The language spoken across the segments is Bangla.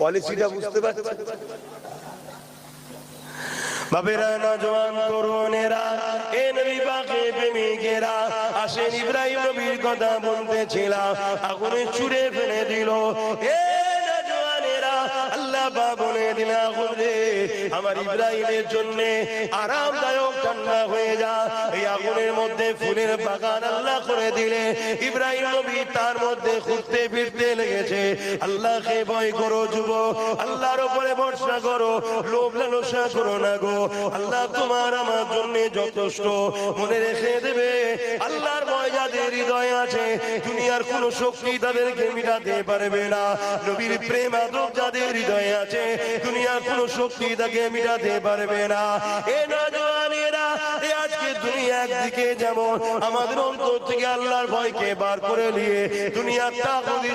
পলিসিটা বুঝতে পারছি বাবেরা নজওয়ান তরুণেরা, এ নবী পাকে প্রেমিকেরা, আসেন ইব্রাহিম নবীর কথা আগুনে ছুড়ে ফেলে দিল। এ নজওয়ানেরা, আল্লাহ বা বলে দিলা আগুন আমার ইব্রাহিমের জন্য আরামদায়ক ঠান্ডা হয়ে যা। এই আগুনের মধ্যে ফুলের বাগান আল্লাহ করে দিলে। ইব্রাহিম নবী তার মধ্যে ঘুরতে ফিরতে লেগেছে। আল্লাহকে ভয় করো যুব আল্লাহর উপরে ভরসা করো, লোভ লালসা করো না গো। আল্লাহ তোমার আমার জন্য যথেষ্ট। মনে রেখে দেবে, আল্লাহর হৃদয় আছে, দুনিয়ার কোন শক্তি তাদেরকে মিটাতে পারবে না। নবীর প্রেম যাদের হৃদয়ে আছে, দুনিয়ার কোন শক্তি তাকে মিটাতে পারবে না। এ আজকে দুনিয়া একদিকে যেমন, আমাদের অন্তর থেকে আল্লাহর ভয়কে বার করে নিয়ে দুনিয়ার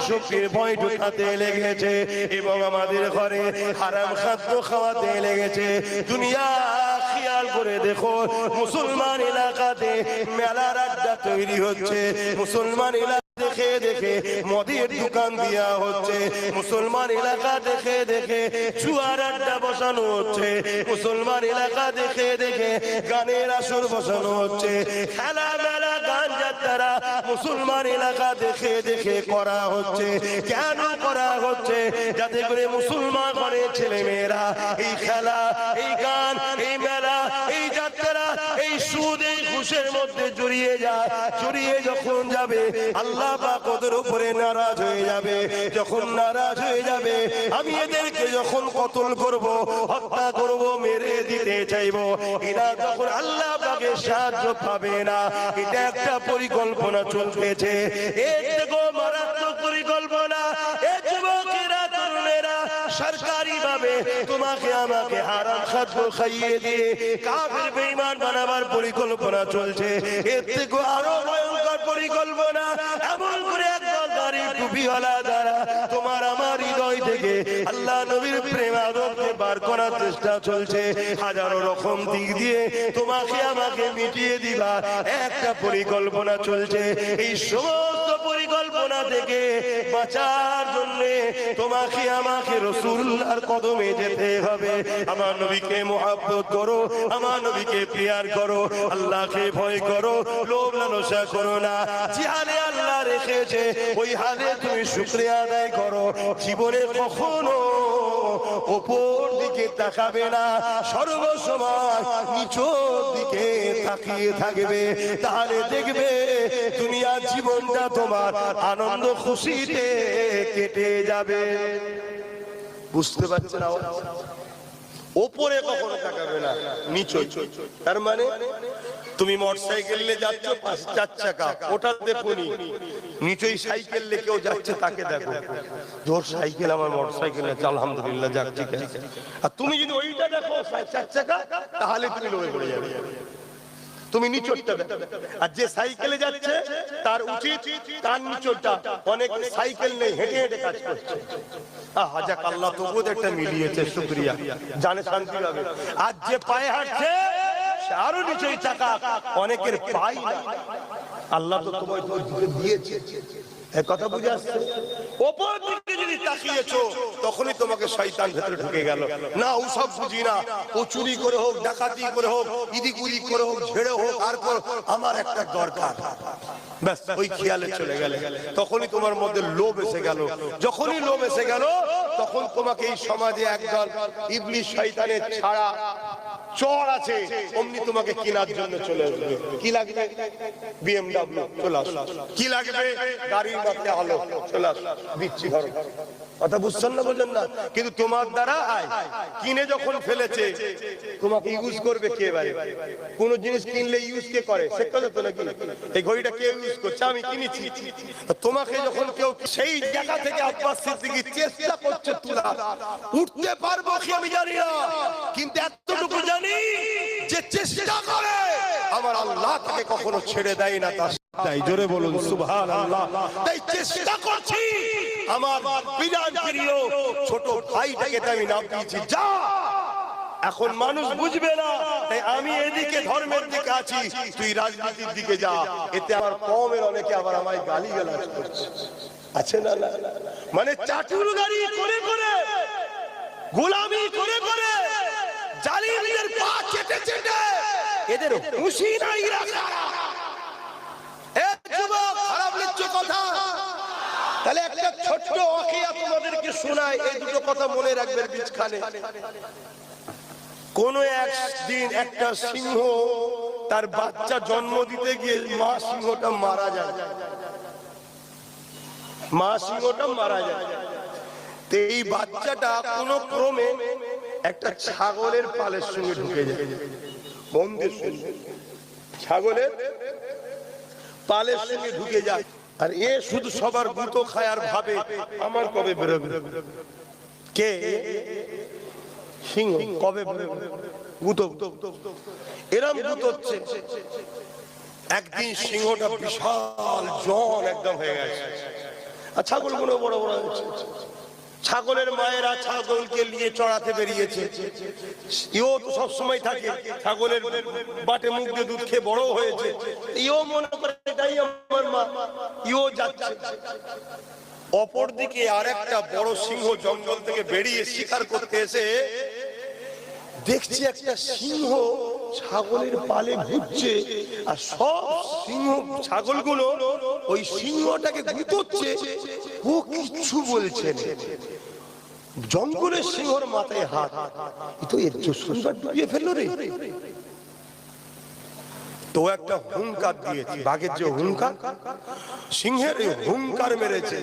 শক্তির ভয় ঢুকাতে লেগেছে এবং আমাদের ঘরে হারাম খাদ্য খাওয়াতে লেগেছে। দুনিয়া খেয়াল করে দেখো, মুসলমান এলাকাতে মেলার তৈরি হচ্ছে। মুসলমান এলাকা দেখে দেখে মদের দোকান হচ্ছে। মুসলমান এলাকা দেখে দেখে চুয়ার আড্ডা বসানো হচ্ছে। মুসলমান এলাকা দেখে দেখে গানের আসর বসানো হচ্ছে। খেলা মেলা, গান যাত্রা মুসলমান এলাকা দেখে দেখে করা হচ্ছে। কেন করা হচ্ছে? যাতে করে মুসলমান ছেলে মেয়েরা এই খেলা, এই গান, এই মেলা মধ্যে জড়িয়ে যায়। জড়িয়ে যখন যাবে, আল্লাহ উপরে নারাজ হয়ে যাবে। যখন নারাজ হয়ে যাবে, আমি এদেরকে যখন কতল করব, হত্যা করব, মেরে দিতে চাইব, এরা আল্লাহ সাহায্য পাবে না। এটা একটা পরিকল্পনা চলতেছে। এর থেকেও মারাত্মক সরকারি ভাবে তোমাকে আমাকে হারাম খাদ্য খাইয়ে দিয়ে কাফের বেঈমান বানাবার পরিকল্পনা চলছে। এর থেকে আরও ভয়ঙ্কর পরিকল্পনা। এমন করে একদল দাড়ি টুপিওয়ালা দ্বারা তোমার আমার হৃদয় থেকে আল্লাহ নবীর প্রেম আদবকে বার করার চেষ্টা চলছে। হাজারো রকম দিক দিয়ে তোমাকে আমাকে মিটিয়ে দিবা একটা পরিকল্পনা চলছে। এই সমস্ত পরিকল্পনা থেকে বাঁচার জন্য তোমাকে আমাকে রসুল্লার কদমে যেতে হবে। আমার নবীকে মোহাব্বত করো, আমার নবীকে প্রিয়ার করো, আল্লাহকে ভয় করো, লোভ লালসা করো না। যেহানে আল্লাহ রেখেছে, ওই হারে তুমি শুক্রিয়া আদায় করো। জীবনে কখনো ওপর দিকে তাকাবে না, সর্বসময় নিচুর দিকে তাকিয়ে থাকবে। তাহলে দেখবে দুনিয়ার জীবনটা তোমার আনন্দ খুশিতে কেটে যাবে। বুঝতে পারছেন আওয়াজ? ওপরে কখনো তাকাবে না, নিচে। তার মানে তুমি মোটরসাইকেল নিয়ে যাচ্ছ পাশে চার চাকা, ওটা দেখুনি। নিচেই সাইকেল নিয়ে কেউ যাচ্ছে, তাকে দেখো। জোর সাইকেল আমার মোটরসাইকেল আছে, আলহামদুলিল্লাহ, যাক, ঠিক আছে। আর তুমি যদি ওইটা দেখো চার চাকা, তাহলে তুমি লোভে পড়ে যাবে। তুমি নিচরটা। আর যে সাইকেলে যাচ্ছে, তার উচিত তার নিচরটা। অনেক সাইকেল নেই, হেঁটে হেঁটে কাজ করছে। আহা, যাক, আল্লাহ তবুও একটা মিলিয়েছে, শুক্রিয়া। জানে শান্তি পাবে। আর যে পায়ে হাঁটছে আরও চাকা অনেকের পাই আল্লাহ তো দিয়েছে। তখনই আমার একটা দরকার। ওই খেয়ালে চলে গেলে। তখনই তোমার মধ্যে লোভ এসে গেল। যখনই লোভ এসে গেল, তখন তোমাকে এই সমাজে একদল ইবলিশ শয়তানের ছাড়া চর আছে। অমনি তোমাকে কেনার জন্য চলে আসবে। কি লাগবে? বিএমডব্লিউ চলে আসো কি লাগবে? গাড়ির মধ্যে আলো, চলে আসো দিচ্ছি ঘর কথা বুঝছেন না, বোঝেন না? কিন্তু তোমার দ্বারা কিনে যখন ফেলেছে, তোমাকে ইউজ করবে কে এবারে? কোন জিনিস কিনলে ইউজ কে করে? সে কথা তো নাকি? এই ঘড়িটা কে ইউজ করছে? আমি কিনেছি। তোমাকে যখন কেউ সেই জায়গা থেকে আব্বাস সিদ্দিকী চেষ্টা করছে তোলা উঠতে পারব কি আমি জানি না। কিন্তু এতটুকু জানি কখনো ছেড়ে দেয় না, তার তাই জোরে বলুন আল্লাহ তাই চেষ্টা করছি। আমার ছোট ভাইটাকে আমি নাম দিয়েছি, যা। এখন মানুষ বুঝবে না, তাই আমি এদিকে ধর্মের দিকে আছি, তুই রাজনীতির দিকে যা। এতে আমার কমের অনেকে আবার আমায় গালি গালাজ করছে। আছে না। মানে চাটুর গাড়ি করে করে, গোলামি করে করে। জালিমদের পা চেটে চেটে এদের হুঁশি নাই এই কোন একদিন একটা সিংহ তার বাচ্চা জন্ম দিতে গিয়ে মা সিংহটা মারা যায়। মা সিংহটা মারা যায়। এই বাচ্চাটা কোন ক্রমে একটা ছাগলের পালের সঙ্গে ঢুকে যায়। সঙ্গে। ছাগলের পালের সঙ্গে ঢুকে যায়। আর এ শুধু সবার গুতো খায় আর ভাবে, আমার কবে বেরোবে? কে? সিংহ, কবে গুতো। এরম গুতোচ্ছে একদিন সিংহটা বিশাল জন একদম হয়ে গেছে। আর ছাগলগুলো বড় বড় হয়েছে ছাগলের মায়েরা ছাগলকে নিয়ে চড়াতে বেরিয়েছে। ইও তো সবসময় থাকে, ছাগলের বাটে মুখ দিয়ে দুধ খেয়ে বড় হয়েছে। ইও মনে করে এটাই আমার মা ইও যাচ্ছে। অপর দিকে আর একটা বড় সিংহ জঙ্গল থেকে বেরিয়ে শিকার করতে এসে দেখছি একটা সিংহ ছাগলের পালে ঘুরছে, আর সব সিংহ ছাগলগুলো ওই সিংহটাকে গুতোচ্ছে, ও কিচ্ছু বলছে জঙ্গলের সিংহর মাথায় হাত। তো এর সুন্দর ডুবিয়ে ফেলল রে। তো একটা হুঙ্কার দিয়েছে, বাঘের যে হুঙ্কার, সিংহের হুঙ্কার মেরেছে।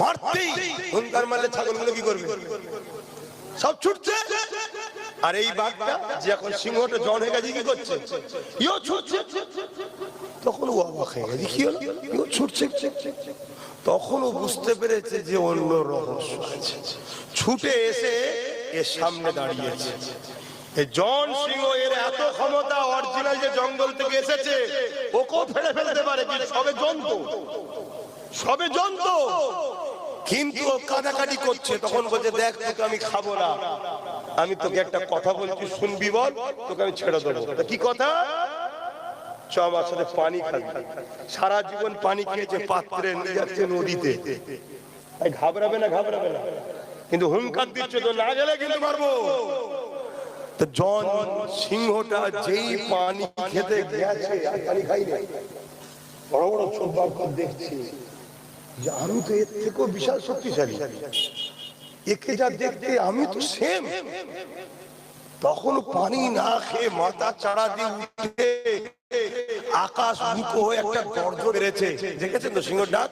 মারতেই হুঙ্কার মারলে ছাগলগুলো কি করবে? সব ছুটছে? আর এই বাঘটা যে এখন সিংহটা জন হয়ে গেছে, কি করছে? ইও ছুটছে। তখন ও অবাক হয়ে গেছে কি হলো ছুটছে। তখন ও বুঝতে পেরেছে যে অন্য রহস্য আছে। ছুটে এসে এর সামনে দাঁড়িয়েছে। এ জন সিংহ এর এত ক্ষমতা অরিজিনাল যে জঙ্গল থেকে এসেছে, ওকেও ফেলে ফেলতে পারে কি সবে জন্তু। সবে জন্তু। কিন্তু কাটাকাটি করছে, তখন বলছে, দেখ তোকে আমি খাব না। আমি তোকে একটা কথা বলছি শুনবি বল? তোকে আমি ছেড়ে দেবো। কি কথা? আমার সাথে পানি খাবি। সারা জীবন পানি খেয়েছে পাত্রে যাচ্ছে নদীতে। ঘাবড়াবে না ঘাবড়াবে না। কিন্তু হুঙ্কার তো, না গেলে কিন্তু পারব জন সিংহটা যেই পানি খেতে গেছে, আর পানি খাইনি বড় বড় চোখ দেখছি। আমি তো এর থেকেও বিশাল শক্তিশালী। একে যা দেখতে আমি তো সেম তখন পানি না খেয়ে মাথা চাড়া দিয়ে উঠে আকাশ মুখো হয়ে একটা গর্জ বেড়েছে। দেখেছেন তো সিংহ ডাক?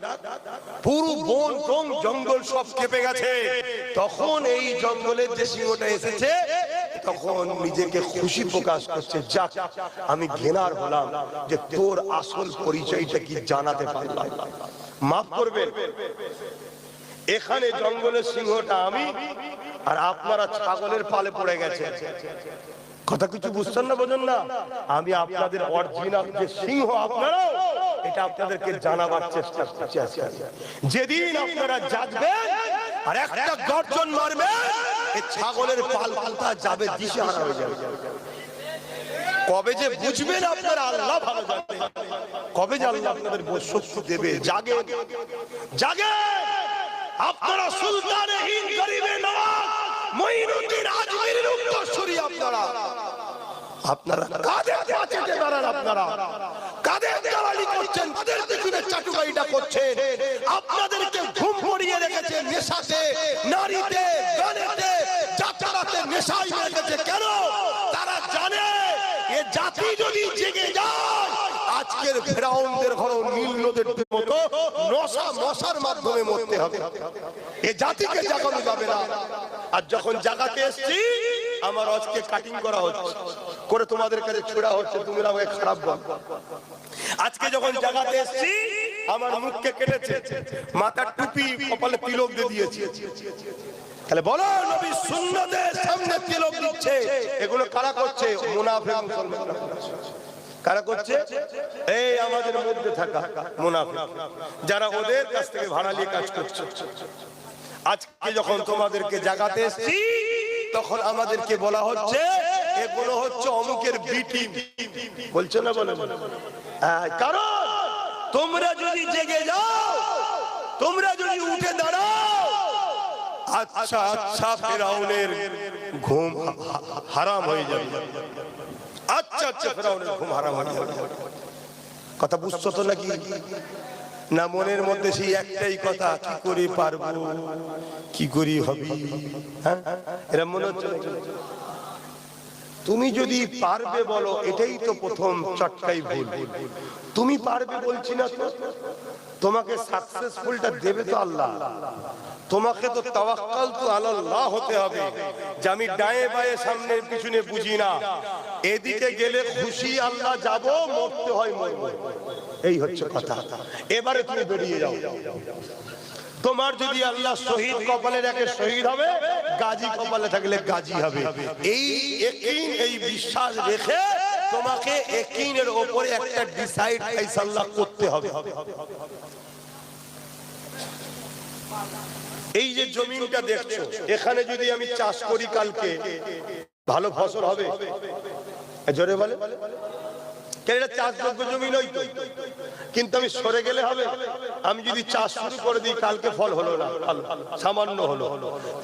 পুরো বন টং জঙ্গল সব কেঁপে গেছে। তখন এই জঙ্গলের যে সিংহটা এসেছে, তখন নিজেকে খুশি প্রকাশ করছে, যাক, আমি ঘেনার হলাম যে তোর আসল পরিচয়টা কি জানাতে পারলাম। মাফ করবেন। এখানে জঙ্গলের সিংহটা আমি আর আপনারা ছাগলের পালে পড়ে গেছে। কথা কিছু বুঝছেন না, বোঝেন না? আমি আপনাদের অরিজিনাল যে সিংহ আপনারা, এটা আপনাদেরকে জানাবার চেষ্টা করছি যেদিন আপনারা জাগবেন আর একটা গর্জন মারবে এই ছাগলের পাল পালটা যাবে দিশে হারা হয়ে যাবে। কবে যে বুঝবেন আপনারা, আল্লাহ ভালো জানে। কবে যে আল্লাহ আপনাদের শক্তি দেবে জাগে জাগে আপনারা সুলতান হিন্দ গরিবে নওয়াজ, মঈনুদ্দিন আজমিরের উত্তরসূরি আপনারা। আপনারা কাদের পাচেতে দাঁড়ান আপনারা? কাদের দালালি করছেন? কাদের পিছনে চাটুকারিটা করছেন? আপনাদেরকে ঘুম পড়িয়ে রেখেছে নেশাতে, নারীতে, গানেতে, যাত্রাতে নেশাই রেখেছে কেন? তারা জানে, এ জাতি যদি জেগে যায় আজকের ফেরাউনদের ঘর নীল নদের মতো নশা মশার মাধ্যমে মরতে হবে। এ জাতিকে জাগানো যাবে না। আর যখন জাগাতে এসছি, আমার আজকে কাটিং করা হচ্ছে। করে তোমাদের কাছে ছোড়া হচ্ছে, তুমি আমাকে খারাপ বল। আজকে যখন জাগাতে এসছি, আমার মুখকে কেটেছে, মাথার টুপি কপালে তিলক দিয়ে দিয়েছে। তাহলে বলো, নবী সুন্নতের সামনে তিলক দিচ্ছে। এগুলো কারা করছে? মুনাফিক মুসলমানরা করছে। কারা করছে? এই আমাদের মধ্যে থাকা মুনাফিক যারা ওদের কাছ থেকে ভাড়া নিয়ে কাজ করছে। আজকে যখন তোমাদেরকে জাগাতে এসেছি তখন আমাদেরকে বলা হচ্ছে এগুলো হচ্ছে অমুকের বিটি। বলছো না বলে? হ্যাঁ, কারণ তোমরা যদি জেগে যাও তোমরা যদি উঠে দাঁড়াও আচ্ছা আচ্ছা ফেরাউনের ঘুম হারাম হয়ে যাবে। কথা বুঝছ তো নাকি? না মনের মধ্যে সেই একটাই কথা, কি করে পারব? কি করি হ্যাঁ? এরম মনে হচ্ছে তুমি যদি পারবে বলো, এটাই তো প্রথম চটকাই ভুল। তুমি পারবে বলছি না তো? তোমাকে সাকসেসফুলটা দেবে তো আল্লাহ। তোমাকে তো তাওয়াক্কাল তো আল্লাহ হতে হবে, যে আমি ডায়ে বায়ে সামনে পিছনে বুঝি না। এদিকে গেলে খুশি আল্লাহ যাব, মরতে হয় মরব। এই হচ্ছে কথা। এবারে তুমি বেরিয়ে যাও। তোমার যদি আল্লাহ শহীদ কপালে রাখে শহীদ হবে, গাজী কপালে থাকলে গাজী হবে। এই একিন এই বিশ্বাস রেখে তোমাকে একিনের ওপরে একটা ডিসাইড ফাইসাল্লাহ করতে হবে। এই যে জমিনটা দেখছ, এখানে যদি আমি চাষ করি কালকে, ভালো ফসল হবে? জোরে বলে। কিন্তু আমি সরে গেলে আমি যদি চাষ করে দিই, কালকে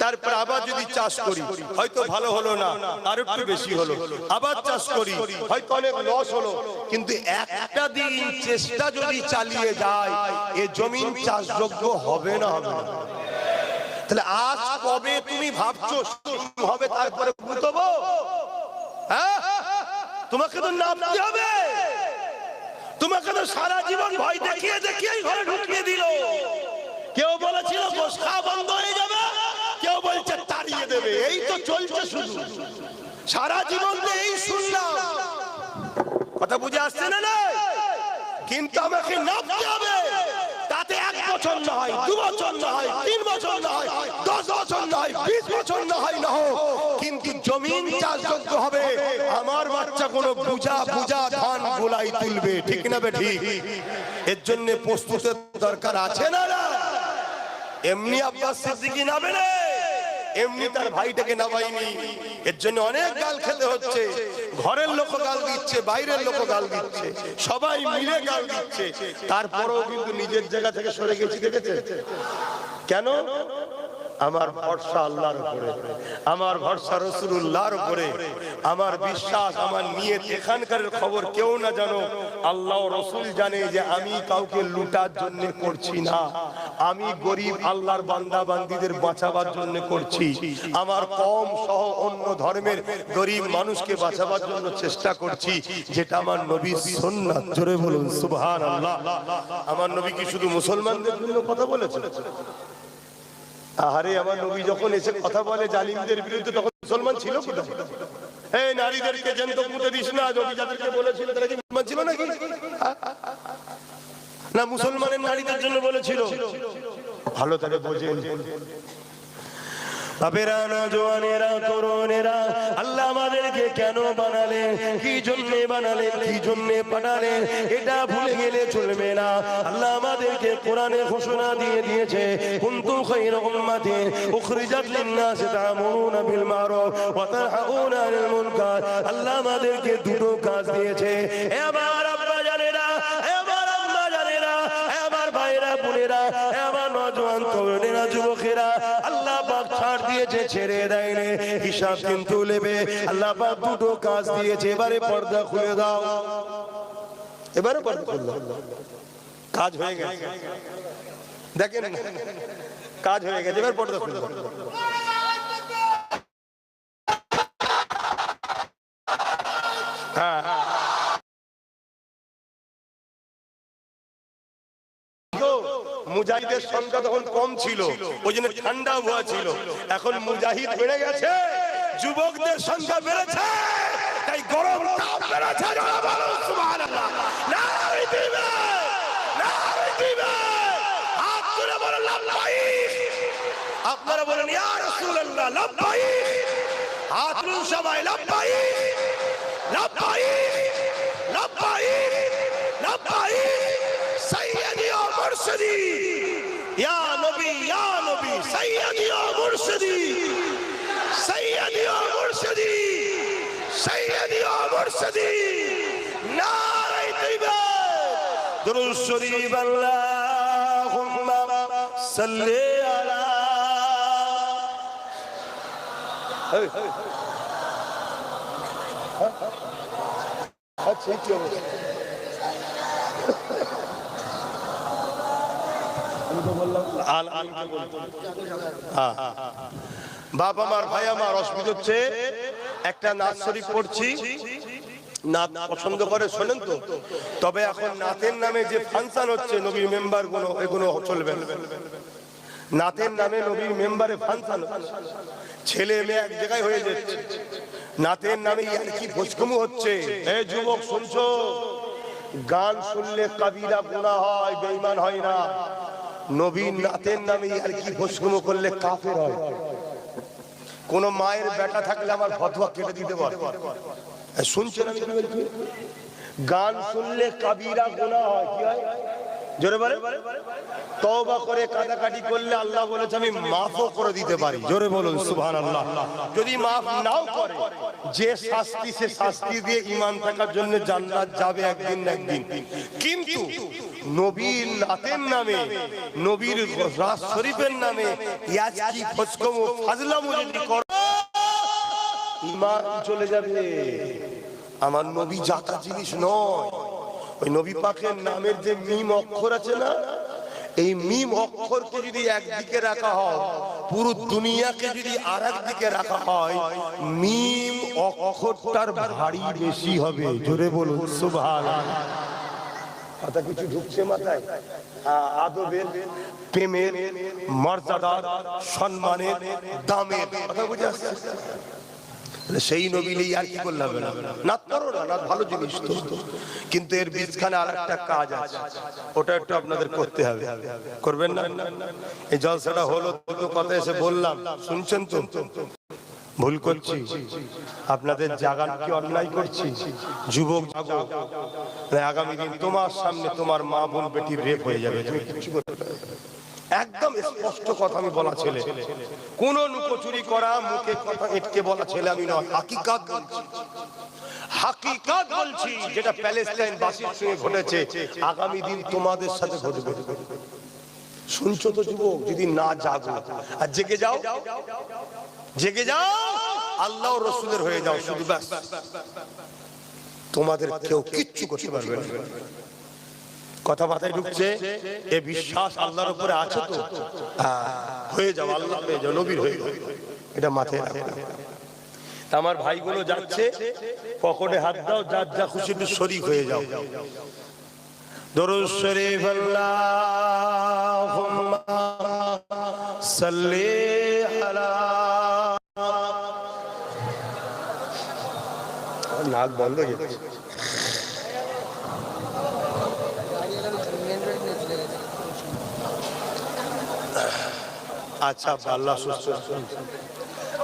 তারপর আবার যদি চাষ করি, হয়তো ভালো হলো না আর একটু বেশি হলো। আবার চাষ করি অনেক লস হলো। কিন্তু একটা দিন চেষ্টা যদি চালিয়ে যায়, এ জমিন চাষযোগ্য হবে না হবে না। তাহলে আজ কবে তুমি ভাবছ হবে, তারপরে বুঝব হ্যাঁ? তোমাকে তো নামতে হবে। তোমাকে তো সারা জীবন ভয় দেখিয়ে দেখিয়ে ঘরে ঢুকিয়ে দিল। কেউ বলেছিল গোস বন্ধ হয়ে যাবে, কেউ বলছে তাড়িয়ে দেবে। এই তো চলছে শুধু। সারা জীবন এই শুনলাম। কথা বুঝে আসছে না? কিন্তু আমাকে নামতে হবে। বছর না হয় দু বছর না হয় তিন বছর না হয় দশ বছর না হয় বিশ বছর না হয় না হোক। কিন্তু জমিন চাষযোগ্য হবে। আমার বাচ্চা কোনো বুঝা বুঝা ধান গোলাই তুলবে, ঠিক না বে এর জন্য প্রস্তুতের দরকার আছে না না? এমনি আব্বাস সিদ্দিকি নামে না। এমনি তার ভাইটাকে নামাইনি এর জন্য অনেক গাল খেতে হচ্ছে। ঘরের লোক গাল দিচ্ছে, বাইরের লোক গাল দিচ্ছে। সবাই মিলে গাল দিচ্ছে। তারপরেও কিন্তু নিজের জায়গা থেকে সরে গেছি দেখেছে কেন? আমার ভরসা আল্লাহর উপরে, আমার ভরসা রসুল্লাহর উপরে, আমার বিশ্বাস, আমার নিয়ে এখানকার খবর কেউ না জানো, আল্লাহ রসুল জানে যে আমি কাউকে লুটার জন্য করছি না। আমি গরিব, আল্লাহর বান্দা বান্দিদের বাঁচাবার জন্য করছি। আমার কম সহ অন্য ধর্মের গরিব মানুষকে বাঁচাবার জন্য চেষ্টা করছি, যেটা আমার নবী সন্ন্যাত জোরে বলুন সুবহান আল্লাহ আমার নবী কি শুধু মুসলমানদের জন্য কথা বলেছে আহারে, আমার নবী যখন এসে কথা বলে, জালিমদের বিরুদ্ধে তখন মুসলমান ছিল কোথায় এই নারীদেরকে পুঁতে দিস না যাদেরকে বলেছিল তারা কি মুসলমান ছিল নাকি? না, মুসলমানের নারীদের জন্য বলেছিল। ভালো তাহলে বোঝেন। বাপেরা না জোয়ানেরা, তরুণেরা, আল্লাহ আমাদেরকে কেন বানালেন? কি জন্য বানালেন? কি জন্য পাঠালেন? এটা ভুলে গেলে চলবে না। আল্লাহ আমাদেরকে কোরআনে ঘোষণা দিয়ে দিয়েছে কুনতুম খায়রা উম্মাতিন উখরিজাত লিন-নাস তা'মুরুনা বিল মারুফ ওয়া তানহাউনা আনিল মুনকার। আল্লাহ আমাদেরকে দুটো কাজ দিয়েছে। এ আমার আব্বা জানেরা এ আমার আম্মা জানেরা এ আমার ভাইরা বোনেরা এ আমার নজওয়ান তরুণেরা, যুবকেরা, আল্লাহ ছাড় দিয়েছে, ছেড়ে দেয়নি। হিসাব কিন্তু নেবে। আল্লাহ পাক দুটো কাজ দিয়েছে। এবারে পর্দা খুলে দাও। এবারে পর্দা খুলে দাও। কাজ হয়ে গেছে। দেখেন কাজ হয়ে গেছে। এবার পর্দা খুলে দাও। মুজাহিদের সংখ্যা তখন কম ছিল। ওই জন্য ঠান্ডা হওয়া ছিল। এখন মুজাহিদ বেড়ে গেছে। যুবকদের সংখ্যা বেড়েছে। তাই গরম তাপ বেড়েছে যারা বলো সুবহানাল্লাহ। নারে দিবে নারে দিবে। হাত মুর্শিদি। ইয়া নবী ইয়া নবী সৈয়দি ও মুর্শিদি। সৈয়দি ও মুর্শিদি সৈয়দি ও মুর্শিদি। নারাই তৈবা। দুরুদ শরীফ, আল্লাহুম্মা সাল্লি আলা আচ্ছা কি অবস্থা? বাপ আমার ভাই আমার অসুবিধা হচ্ছে। একটা নাচ শরীফ পড়ছি পছন্দ করে শোনেন তো। তবে এখন নাতের নামে যে ফাংশন হচ্ছে নবীর মেম্বারগুলো এগুলো চলবে। নাতের নামে নবীর মেম্বারে ফাংশন ছেলে মেয়ে এক জায়গায় হয়ে যাচ্ছে। নাতের নামে আর কি ভোজকমু হচ্ছে? এ যুবক শুনছো? গান শুনলে কাবিরা গুণা হয় বেঈমান হয় না। নবীর নাতের নামে আর কি ভোজকমু করলে কাফের হয়। কোন মায়ের বেটা থাকলে আমার ফতোয়া কেটে দিতে পারে শুনছেন আমি গান শুনলে কাবিরা গুণা হয়, কি জোরে বলে তওবা করে কাটাকাটি করলে আল্লাহ বলেছে, আমি মাফও করে দিতে পারি। জোরে বলুন, সুবহানাল্লাহ। যদি মাফ নাও করে, যে শাস্তি, সে শাস্তি দিয়ে ঈমান থাকার জন্য জান্নাত যাবে একদিন না একদিন। কিন্তু নবীর নাতের নামে, নবীর রাজ শরীফের নামে ইয়াজকি ঈমান চলে যাবে। আমার নবী জাতা জিনিস নয়। ওই নবী পাকের নামের যে মিম অক্ষর আছে না, এই মিম অক্ষরকে যদি একদিকে রাখা হয়, পুরো দুনিয়াকে যদি আর দিকে রাখা হয়, মিম অক্ষরটার ভারী বেশি হবে। জোরে বলুন সুভান কথা কিছু ঢুকছে মাথায়। হ্যাঁ, আদবের প্রেমের সম্মানের কথা বুঝে আসছে? সেই নবীলেই আর কি করলে না? না ভালো জিনিস তো। কিন্তু এর বীজখানে আর একটা কাজ আছে। ওটা একটু আপনাদের করতে হবে। করবেন না? এই জলসাটা হলো কথা এসে বললাম। শুনছেন তো? ভুল করছি? আপনাদের জাগান কি অন্যায় করছি? যুবক আগামী দিন তোমার সামনে তোমার মা বোন বেটির রেপ হয়ে যাবে। তুমি কিছু। একদম স্পষ্ট কথা আমি বলা ছেলে। কোন লুকোচুরি করা, মুখে কথা এটকে বলা ছেলে আমি নয়। হাকিকাত বলছি। হাকিকাত বলছি, যেটা প্যালেস্টাইন বাসীর সঙ্গে ঘটেছে। আগামী দিন তোমাদের সাথে ঘটবে। শুনছো তো যুবক? যদি না জাগো, আর জেগে যাও। জেগে যাও। আল্লাহ রসুলের হয়ে যাও শুধু ব্যাস। তোমাদের কেউ কিচ্ছু করতে পারবে না। কথা মাথায় ঢুকছে এ বিশ্বাস আল্লাহর উপরে আছে তো? হ্যাঁ, যাও আল্লাহ হয়ে যাও নবীর হয়ে যাও। এটা মাথায় আমার ভাইগুলো যাচ্ছে পকেটে হাত দাও যার যা খুশি একটু শরিক হয়ে যাও। দরুদ শরীফ আল্লাহুম্মা সাল্লি আলা নাক বন্ধ হয়ে যাচ্ছে আচ্ছা আল্লাহ সুস্থ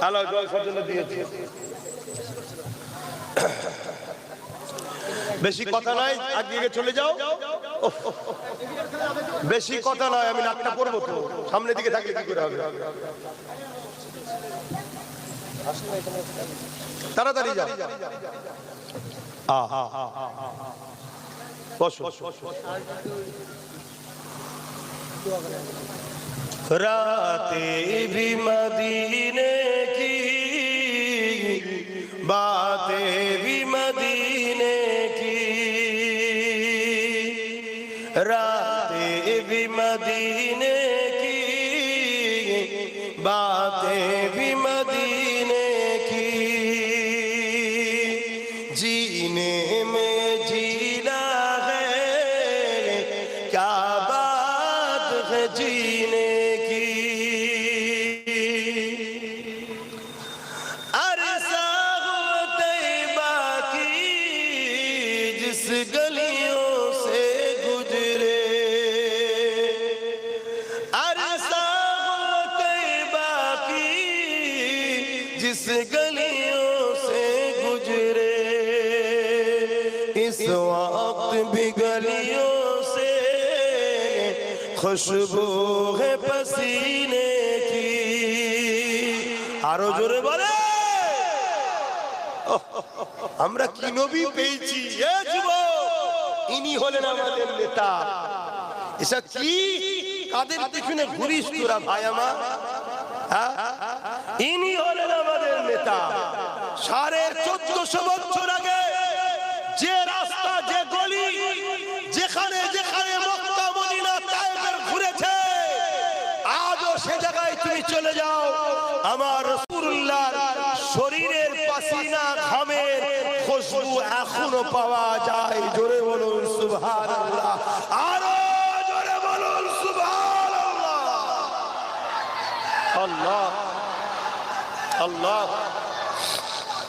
আল্লাহ জল জন্য দিয়েছে। বেশি কথা নয়, আগে চলে যাও। বেশি কথা নয়, আমি নাকটা পড়ব তো। সামনের দিকে থাকলে কি করে হবে? তাড়াতাড়ি যাও। রাতে বিমাদিনে की जिस गलियों से गुजरे इस वक्त भी गलियों से खुशबू है पसीने की আরো জোরে বলে আমরা কি নবী পেয়েছি এ যুবক, ইনি হলেন আমাদের নেতা এসব কি কাদের পিছনে ঘুরিস তোরা ভাই আমার হ্যাঁ? ইনি হলেন আমাদের নেতা সাড়ে চোদ্দশো বছর আগে যে রাস্তা, যে গলি, যেখানে যেখানে ঘুরেছে, আজও সে জায়গায় তুমি চলে যাও। আমার শরীরের পাসিনা ঘামের খুশবু এখনও পাওয়া যায়। জোরে বলুন, সুবহানাল্লাহ আরও জোরে বলুন সুবহানাল্লাহ আল্লাহ আল্লাহ ইয়া রাসূলুল্লাহ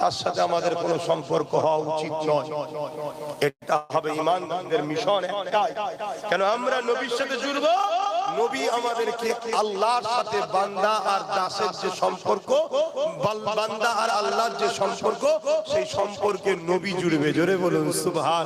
তার সাথে আমাদের কোনো সম্পর্ক হওয়া উচিত নয়। এটা হবে ইমানদারদের মিশন একটাই। কেন আমরা নবীর সাথে জুড়বো? নবী আমাদেরকে আল্লাহর সাথে বান্দা আর দাসের যে সম্পর্ক বান্দা আর আল্লাহর যে সম্পর্ক, সেই সম্পর্কে নবী জুড়বে। জোরে বলুন, সুবহান।